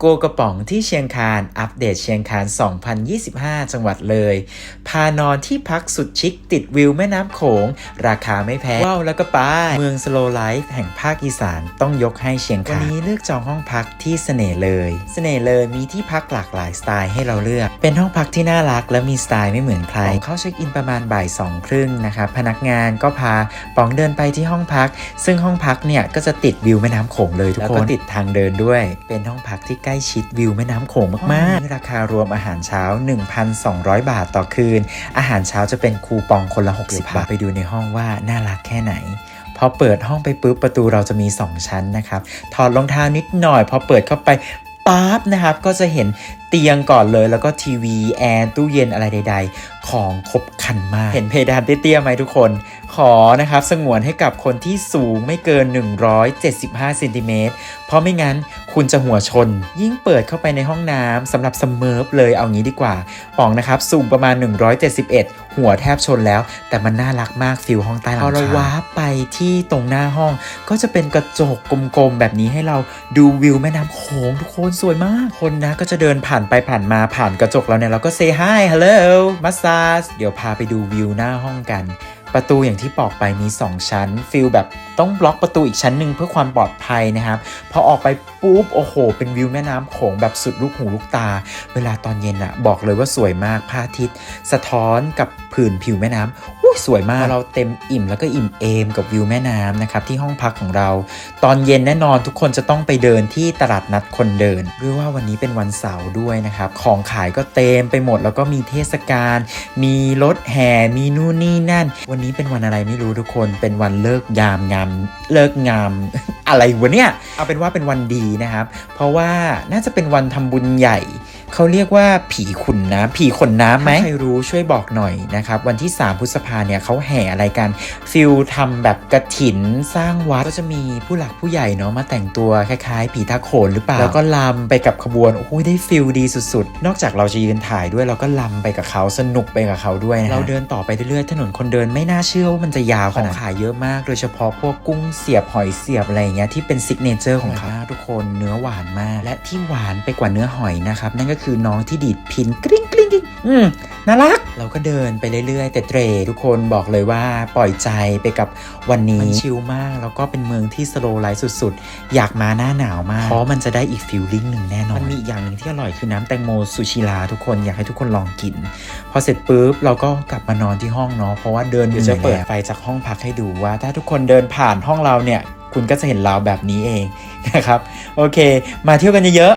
โกกระป๋องที่เชียงคาน อัปเดตเชียงคาน 2025 จังหวัดเลย พานอนที่พักสุดชิคติดวิวแม่น้ำโขง ราคาไม่แพงว้าวแล้วก็ไปเมืองสโลไลฟ์แห่งภาคอีสานต้องยกให้เชียงคาน วันนี้เลือกจองห้องพักที่เสน่ห์เลย เสน่ห์เลยมีที่พักหลากหลายสไตล์ให้เราเลือก เป็นห้องพักที่น่ารักและมีสไตล์ไม่เหมือนใคร เข้าเช็คอินประมาณบ่ายสองครึ่งนะครับพนักงานก็พาป๋องเดินไปที่ห้องพัก ซึ่งห้องพักเนี่ยก็จะติดวิวแม่น้ำโขงเลยทุกคนแล้วก็ติดทางเดินด้วย เป็นห้องพักที่ใกล้ชิดวิวแม่น้ำโขงมากๆ ราคารวมอาหารเช้า 1,200 บาทต่อคืน อาหารเช้าจะเป็นคูปองคนละ 60 บาท ไปดูในห้องว่าน่ารักแค่ไหนพอเปิดห้องไปปุ๊บประตูเราจะมี 2 ชั้นนะครับ ถอดรองเท้านิดหน่อย พอเปิดเข้าไป ปั๊บนะครับ ก็จะเห็นเตียงก่อนเลยแล้วก็ทีวีแอร์ตู้เย็นอะไรใด ๆ ของครบครันมาก เห็นเพดานเตี้ยๆไหมทุกคน ขอนะครับ สงวนให้กับคนที่สูงไม่เกิน 175เซนติเมตรเพราะไม่งั้นคุณจะหัวชน ยิ่งเปิดเข้าไปในห้องน้ำสำหรับสเมิร์ฟเลยเอางี้ดีกว่าป๋องนะครับ สูงประมาณ 171 หัวแทบชนแล้ว แต่มันน่ารักมากฟิลห้องใต้หลังคาพอเราว้าร์ปไปที่ตรงหน้าห้อง ก็จะเป็นกระจกกลมๆแบบนี้ให้เราดูวิวแม่น้ำโขงทุกคนสวยมากคนนะ ก็จะเดินผ่านไปผ่านมาผ่านกระจกเราเนี่ยเราก็ say hi hello massage เดี๋ยวพาไปดูวิวหน้าห้องกัน ประตูอย่างที่บอกไปมี 2 ชั้นฟิลแบบต้องบล็อกประตูอีกชั้นหนึ่งเพื่อความปลอดภัยนะครับ พอออกไปปุ๊บโอ้โห เป็นวิวแม่น้ำโขงแบบสุดลูกหูลูกตา เวลาตอนเย็นอะบอกเลยว่าสวยมากพระอาทิตย์ สะท้อนกับผืนผิวแม่น้ำ สวยมากเราเต็มอิ่มแล้วก็อิ่มเอมกับวิวแม่น้ำนะครับที่ห้องพักของเรา ตอนเย็นแน่นอนทุกคนจะต้องไปเดินที่ตลาดนัดคนเดินด้วยว่าวันนี้เป็นวันเสาร์ด้วยนะครับของขายก็เต็มไปหมดแล้วก็มีเทศกาลมีรถแห่มีนู่นนี่นั่น วันนี้เป็นวันอะไรไม่รู้ทุกคนเป็นวันเลิกยามงามเลิกงามอะไรวะเนี่ยเอาเป็นว่าเป็นวันดีนะครับ เพราะว่าน่าจะเป็นวันทำบุญใหญ่ เขาเรียกว่าผีขุนน้ำผีขนน้ำไหมใครรู้ช่วยบอกหน่อยนะครับ วันที่ 3 พฤษภาเนี่ยเขาแห่อะไรกันฟิลทำแบบกระถินสร้างวัดก็จะมีผู้หลักผู้ใหญ่เนาะมาแต่งตัวคล้ายๆ ผีตาโขนหรือเปล่า แล้วก็ลำไปกับขบวนโอ้ยได้ฟิลดีสุดๆ นอกจากเราจะยืนถ่ายด้วยเราก็ลำไปกับเขาสนุกไปกับเขาด้วยนะเราเดินต่อไปเรื่อยๆถนนคนเดินไม่น่าเชื่อว่ามันจะยาวขนาดขายเยอะมาก โดยเฉพาะพวกกุ้งเสียบหอยเสียบอะไรอย่างเงี้ยที่เป็นซิกเนเจอร์ของเขาทุกคนเนื้อหวานมาก และที่หวานไปกว่าเนื้อหอยนะครับนั่นก็คือน้องที่ดีดพินกริ๊งกริ๊งกริ๊งอืมน่ารัก เราก็เดินไปเรื่อยๆ แต่เตรทุกคนบอกเลยว่าปล่อยใจไปกับวันนี้มันชิลมาก แล้วก็เป็นเมืองที่สโลไลฟ์สุดๆ อยากมาหน้าหนาวมาก เพราะมันจะได้อีกฟิลลิ่งหนึ่งแน่นอน มันมีอีกอย่างหนึ่งที่อร่อยคือน้ำแตงโมซูชิลาทุกคนอยากให้ทุกคนลองกิน พอเสร็จปุ๊บเราก็กลับมานอนที่ห้องเนาะเพราะว่าเดินเดี๋ยวจะเปิดไฟจากห้องพักให้ดูว่า ถ้าทุกคนเดินผ่านห้องเราเนี่ยคุณก็จะเห็นเราแบบนี้เองนะครับ โอเค มาเที่ยวกันเยอะๆ